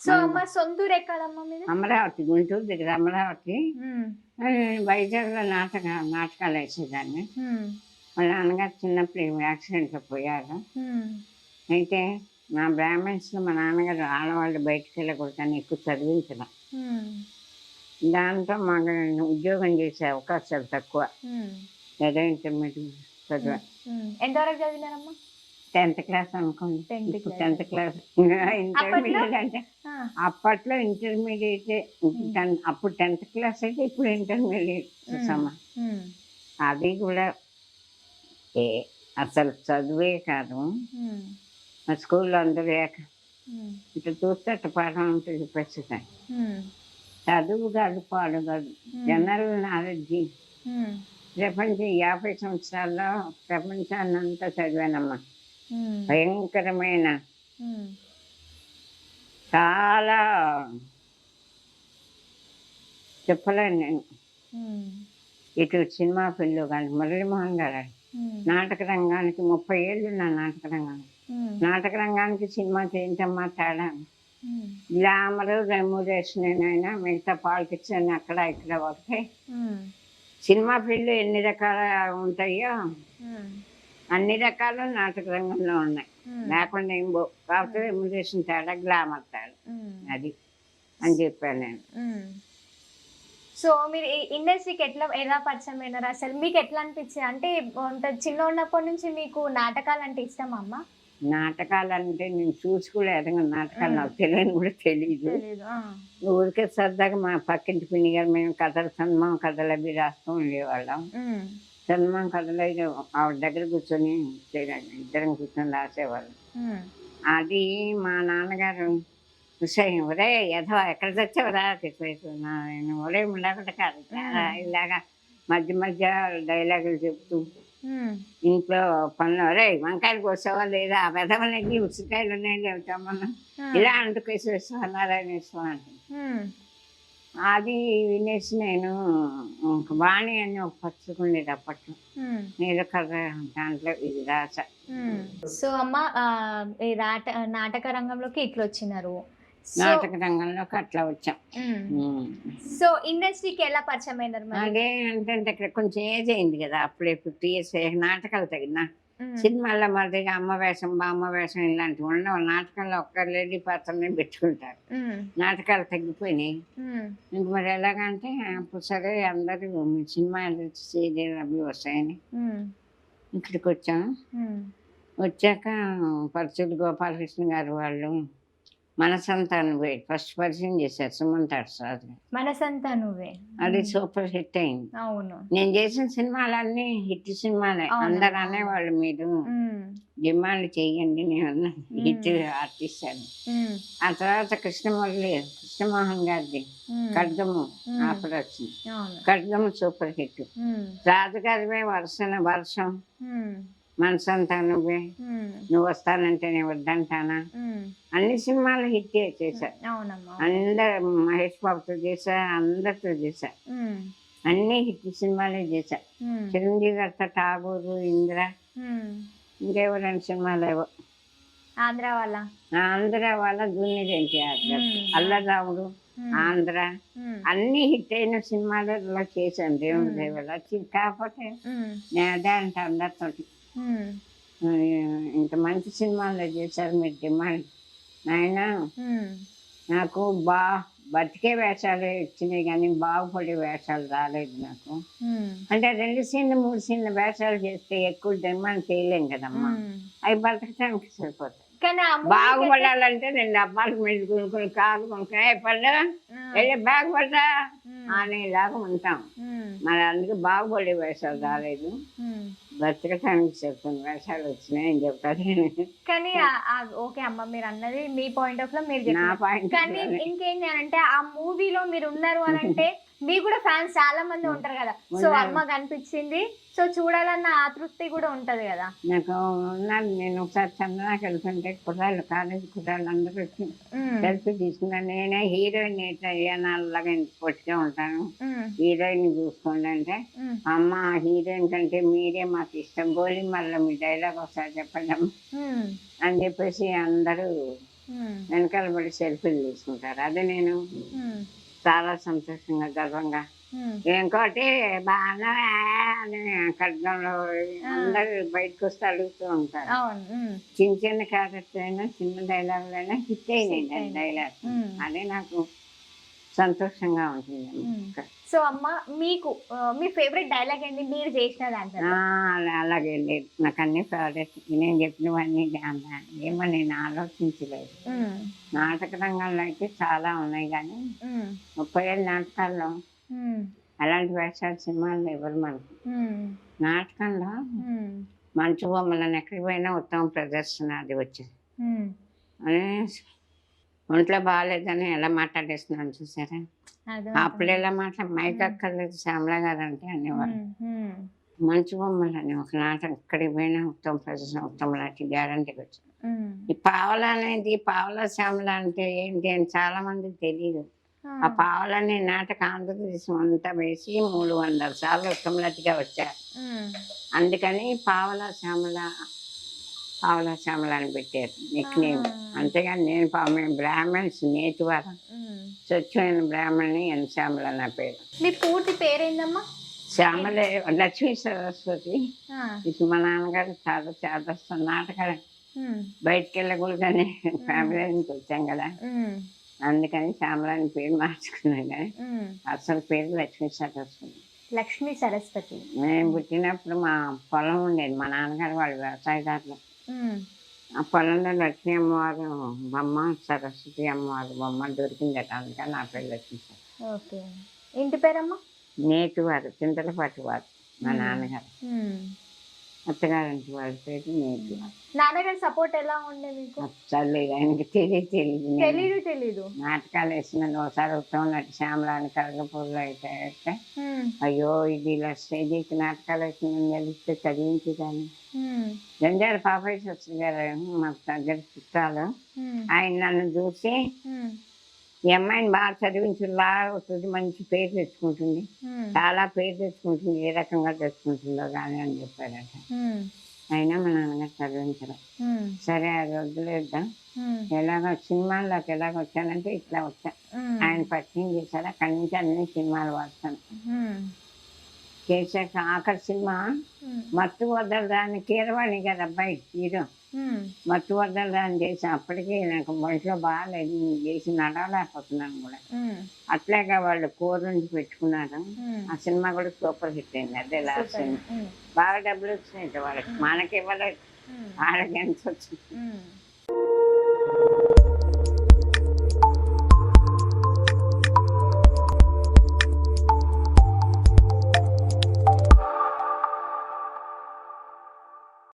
So అమ్మ సొంతూరు ఎక్కడమ్మా మీద? అమరావతి గుంటూరు దగ్గర అమరావతి. వైజాగ్లో నాటక నాటకాలు వేసేదాన్ని. వాళ్ళ నాన్నగారు చిన్నప్పుడు యాక్సిడెంట్లో పోయారు. అయితే నా బ్రాహ్మణ్స్లో మా నాన్నగారు ఆడవాళ్ళు బయటికి వెళ్ళకూడదని ఎక్కువ చదివించడం. దాంతో మాకు ఉద్యోగం చేసే అవకాశాలు తక్కువ. ఏదో ఇంటర్మీడియట్ చదివా. ఎంతవరకు చదివినారమ్మా? టెన్త్ క్లాస్ ఇప్పుడు class. టెన్త్ క్లాస్ ఇంటర్మీడియట్ అంటే అప్పట్లో ఇంటర్మీడియట్ అప్పుడు టెన్త్ క్లాస్ అయితే ఇప్పుడు ఇంటర్మీడియట్ సమ అది కూడా ఏ అసలు చదువే కాదు. మా స్కూల్లో అందరూ ఏక ఇట్లా చూస్తే అట్ట పాఠం ఉంటుంది ప్రస్తుతం. చదువు కాదు పాడు కాదు. General knowledge. ప్రపంచం యాభై సంవత్సరాల్లో ప్రపంచాన్ని అంతా చదివానమ్మా. భయంకరమైన చాలా చెప్పలేను నేను. ఇటు సినిమా ఫీల్డ్ కానీ మురళీమోహన్ గారు. నాటక రంగానికి ముప్పై ఏళ్ళు నా నాటక రంగానికి. నాటక రంగానికి సినిమా చేయించమ్మా తేడా. గ్లామర్ రెమ్యురేషన్ అయినా మిగతా పాలిటిక్స్ అని అక్కడ ఇక్కడ వస్తే ఉమ్, సినిమా ఫీల్డ్ ఎన్ని రకాల ఉంటాయో అన్ని రకాలు నాటక రంగంలో ఉన్నాయి. లేకుండా ఏం పో కాకపోతే రెమ్యురేషన్ తేడా గ్లామర్ తేడా. అది అని చెప్పాను నేను. సో మీరు ఈ ఇండస్ట్రీకి ఎట్లా ఎలా పరిచయం అయినారు? అసలు మీకు ఎట్లా అనిపించింది? అంటే చిన్న ఉన్నప్పటి నుంచి మీకు నాటకాలు అంటే ఇష్టమా అమ్మ? నాటకాలు అంటే నేను చూసి కూడా ఎదగ నాటకాలు నాకు తెలియని కూడా తెలియదు. ఊరికే సరదాగా మా పక్కింటి పిన్ని గారు మేము కథలు సన్మాం కథలు అవి రాస్తూ ఉండేవాళ్ళం. కథలు అయితే ఆవిడ దగ్గర కూర్చొని ఇద్దరం కూర్చొని రాసేవాళ్ళం. అది మా నాన్నగారు విషయం ఒరే ఏదో ఎక్కడ తెచ్చావురా? చెప్పేస్తున్నా నేను ఒరే ఉండకుండా కాదు. ఇలాగా మధ్య మధ్య డైలాగులు చెప్తూ ఇంట్లో పనులు ఒరే వంకాయలు కోసావా లేదా? ఆ ఉసిరికాయలు ఉన్నాయి చెబుతామన్నా ఉమ్, ఇలా అంటుకేసేస్తా నారాయణేశ్వరం అంటే ఉమ్, అది వినేసి నేను వాణి అని ఒక పచ్చుకుండేది అప్పట్లో. నేను దాంట్లో ఇది రాస. సో అమ్మ నాట నాటక రంగంలోకి ఇట్లా వచ్చినారు. నాటక రంగంలోకి అట్లా వచ్చాం. సో ఇండస్ట్రీకి ఎలా పరిచయం అయినారు అదే అంటే ఇక్కడ కొంచెం ఏజ్ అయింది కదా అప్పుడే ఫిఫ్టీ ఇయర్స్ నాటకాలు తగిన. సినిమాల్లో మరి అమ్మ వేషం బామ్మ వేషం ఇలాంటివి ఉండవు. నాటకాల్లో ఒక్క లేడీ పాత్రనే పెట్టుకుంటారు. నాటకాలు తగ్గిపోయినాయి. ఇంక మరి ఎలాగంటే అప్పుడు సరే అందరూ సినిమాలు సీరియల్ అవి వస్తాయని ఇక్కడికి వచ్చాము వచ్చాక పరచుడు గోపాలకృష్ణ గారు వాళ్ళు మనసంతా నువ్వే. ఫస్ట్ పరిచయం చేశారు సుమంత్ సార్ మనసంతా నువ్వే. అది సూపర్ హిట్ అయింది. అవును. నేను చేసిన సినిమాలన్నీ హిట్ సినిమాలే? అందరు అనేవాళ్ళు మీరు. డిమాండ్ చెయ్యండి నేను హిట్. ఆర్టిస్ట్ అని. ఆ తర్వాత కృష్ణమురళి కృష్ణమోహన్ గారిది ఖడ్గము. ఆఫర్ వచ్చింది ఖడ్గము సూపర్ హిట్. ఉమ్, రాజుగారివే వర్షన వర్షం. ఉమ్, మనసంతా నువ్వే. నువ్వు వస్తానంటే నేను వద్దంటానా అన్ని సినిమాలు హిట్ చేశా. అందరు మహేష్ బాబుతో చేశా అందరితో చేశా. అన్ని హిట్ సినిమాలే చేశా. చిరంజీవి గారితో ఠాగూరు ఇంద్ర. ఉమ్. ఇంకేవో రెండు సినిమాలు ఏవో ఆంధ్ర వాళ్ళ? ఆంధ్ర వాళ్ళ జూనియర్ ఎన్టీఆర్. అల్లరాముడు ఆంధ్ర. అన్ని హిట్ అయిన సినిమాలలో చేశాను దేవుని. దేవల కాకపోతే నేను అదే అంటే అందరితోటి. ఆ, ఇంత మంచి సినిమాల్లో చేశారు మీరు డిమాండ్. నాయన నాకు బా బతికే వేషాలు ఇచ్చినాయి కానీ బాగుపడే వేషాలు రాలేదు నాకు. అంటే రెండు సీన్లు మూడు సీన్ల వేషాలు చేస్తే ఎక్కువ డిమాండ్ చేయలేం కదమ్మా. అవి బతకడానికి సరిపోతాయి. బాగుపడాలంటే రెండు మీద కొనుక్కొని కాదు కొనుక్కొని పడ్డా వెళ్ళి బాగుపడ్డా అనేలాగా ఉంటాం. మరి అందుకే బాగుపడే వేషాలు రాలేదు. బతకటానికి చెప్తున్న వేషాలు వచ్చినాయని చెప్తారు. కానీ ఓకే అమ్మ మీరు అన్నది మీ పాయింట్ ఆఫ్లో మీరు నా పాయింట్ కానీ ఇంకేంటి అంటే ఆ మూవీలో మీరు ఉన్నారు అని అంటే మీకు కూడా ఫ్యాన్స్ చాలా మంది ఉంటారు కదా. సో. అమ్మ కనిపించింది. సో చూడాలన్న ఆతృప్తి కూడా ఉంటది కదా. నాకు ఉన్నాను నేను ఒకసారి చందనాకి వెళ్తుంటే కుర్రాళ్ళు కాలేజీ కుర్రాళ్ళు అందరూ వచ్చి సెల్ఫీ తీసుకున్నాను నేనే హీరోయిన్ ఎట్లా అయ్యానలాగా పొట్టిగా ఉంటాను. హీరోయిన్ చూసుకోండి అంటే అమ్మ హీరోయిన్ కంటే మీరే మాకు ఇష్టం. గోలి మళ్ళీ మీ డైలాగ్ ఒకసారి చెప్పండి అని చెప్పేసి అందరూ వెనకాల పడి సెల్ఫీలు తీసుకుంటారు. అది నేను చాలా సంతోషంగా గర్వంగా. ఇంకోటి బాగా అని ఖడ్గంలో అందరు బయటకు వస్తే అడుగుతూ ఉంటారు. చిన్న చిన్న క్యారెక్టర్ అయినా చిన్న డైలాగులైనా హిట్ అయినాయి డైలాగ్. అదే నాకు సంతోషంగా ఉంటుంది. సో అమ్మ మీకు మీ ఫేవరెట్ డైలాగ్ ఏంటి? మీరు చేసిన దాంట్లో అలా- అలాగే లేదు నాకు అన్ని ఫేవరెట్ నేను చెప్పినవన్నీ ఏమో నేను ఆలోచించలేదు. నాటక రంగంలో అయితే చాలా ఉన్నాయి కానీ ముప్పై ఏళ్ళ నాటకాల్లో అలాంటి వేషాలు సినిమాలు ఎవరు మనకు నాటకంలో మంచు బొమ్మలను ఎక్కడికి పోయినా ఉత్తమ ప్రదర్శన అది వచ్చింది. అని ఒంట్లో బాగాలేదని ఎలా మాట్లాడేస్తున్నాను చూసారా? అప్పుడు ఎలా మాట్లాడ మైక్ అక్కర్లేదు శ్యామల గారు అంటే అనేవారు మంచు బొమ్మలు అని ఒక నాటకం. ఎక్కడికి పోయినా ఉత్తమ ప్రదర్శన ఉత్తమ నాటి గ్యారంటీకి వచ్చింది ఉమ్. ఈ పావల అనేది పావల శ్యామల అంటే ఏంటి అని చాలా మందికి తెలియదు ఆ. పావల అనే నాటకం ఆంధ్రప్రదేశం అంతా వేసి మూడు వందల సార్లు ఉత్తమలతిగా వచ్చారు. అందుకని పావల శ్యామల పావల శ్యామల అని పెట్టారు నిక్ నేమ్. అంతేగాని నేను పా- మేము బ్రాహ్మణ్స్ నేటి వారం ఉమ్. స్వచ్ఛమైన బ్రాహ్మణి ఎన్ శ్యామల నా పేరు. మీ పూర్తి పేరేందమ్మా? శ్యామలే లక్ష్మీ సరస్వతి. ఇది మా నాన్నగారు చాలా చేదస్త నాటకాలు. బయటికి వెళ్ళకూడదని ఫ్యామిలీ నుంచి వచ్చాం కదా. అందుకని శ్యామల అని పేరు మార్చుకున్నాం కానీ. అసలు పేరు లక్ష్మీ సరస్వతి. లక్ష్మీ సరస్వతి. మేము పుట్టినప్పుడు మా పొలం ఉండేది. మా నాన్నగారు వాళ్ళు వ్యవసాయదారులు. ఆ పొలంలో లక్ష్మీ అమ్మవారు బొమ్మ సరస్వతి అమ్మవారు బొమ్మ దొరికిందట. అందుకని నా పేరు ఓకే. ఇంటి పేరమ్మా? నేటి వారు చింతలపాటి వారు మా. నాన్నగారు. అత్తగారింటి వారి పేరు వారు నాన్నగారి సపోర్ట్ ఎలా ఉండే మీకు? చల్లేదు ఆయనకి తెలియదు తెలియదు నేను. తెలీదు తెలీదు. నాటకాలు వేసిన ఒకసారి ఉత్తమ నటి శ్యామలాని కరగపూర్లో అయితే అయ్యో ఇది ఇలా స్టేజీకి నాటకాలు వేసిన తెలిస్తే చదివించేదాన్ని జంజాల పాపయ్య శాస్త్రి గారు మా దగ్గర చుట్టాలు. ఆయన నన్ను చూసి ఈ అమ్మాయిని బాగా చదివించులా అవుతుంది మంచి పేరు తెచ్చుకుంటుంది. చాలా పేరు తెచ్చుకుంటుంది. ఏ రకంగా తెచ్చుకుంటుందో కానీ అని చెప్పారట అయినా మా నాన్నగారు చదివించరు సరే అది వదిలేద్దాం. ఎలాగ సినిమాల్లోకి ఎలాగ వచ్చానంటే ఇట్లా వచ్చా. ఉమ్, ఆయన పరిచయం చేశారు అక్కడి నుంచి అన్ని సినిమాలు వస్తాను చేశాక ఆఖరి సినిమా మత్తు వదలరాని కీరవాణి గారు అబ్బాయి హీరో మత్తు వదలరాని చేసి అప్పటికి నాకు ఒంట్లో బాగాలేదు నేను చేసి నడవలేకపోతున్నాను కూడా. అట్లాగా వాళ్ళు కూర నుంచి పెట్టుకున్నారు. ఆ సినిమా కూడా సూపర్ హిట్ అయింది. అదే లాస్ట్. సినిమా. బాగా డబ్బులు వచ్చినాయి వాళ్ళకి. మనకి ఇవ్వలేదు. వాళ్ళకి ఎంత వచ్చింది.